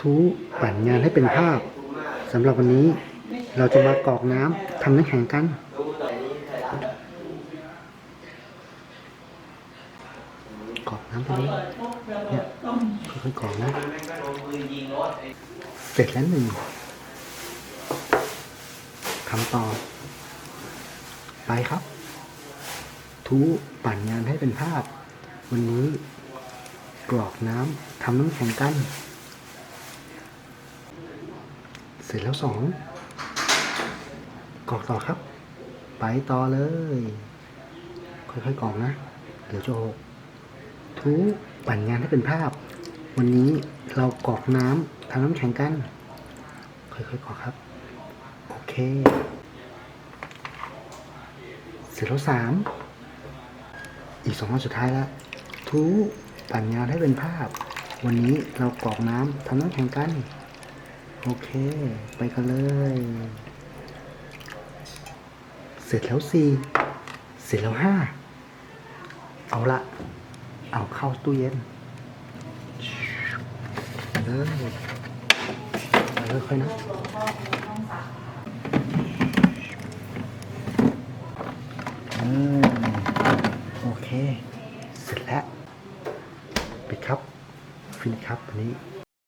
ทุปั่นงานให้เป็นภาพสำหรับวันนี้เราจะมากรอกน้ำทำน้ำแข็งกัน กรอกน้ำตรงนี้เนี่ยค่อยๆกรอกนะ เสร็จแล้วหนึ่งทำต่อ ไปครับ ทุปั่นงานให้เป็นภาพ วันนี้กรอกน้ำทำน้ำแข็งกัน เสร็จแล้วสองกรอกต่อครับ ไปต่อเลย ค่อยๆกรอกนะ เดี๋ยวจะหกทุปั่นงานให้เป็นภาพ วันนี้เรากรอกน้ำทำน้ำแข็งกัน ค่อยๆกรอกครับ โอเค เสร็จแล้วสามอีกสองวันสุดท้ายแล้วทุปั่นงานให้เป็นภาพ วันนี้เรากรอกน้ำทำน้ำแข็งกัน โอเค ไปกันเลย เสร็จแล้วสี่เสร็จแล้วห้าเอาละ เอาเข้าตู้เย็นเลยไปเลยค่อยนะอืมโอเค เสร็จแล้ว ปิดครับ ฟินครับวันนี้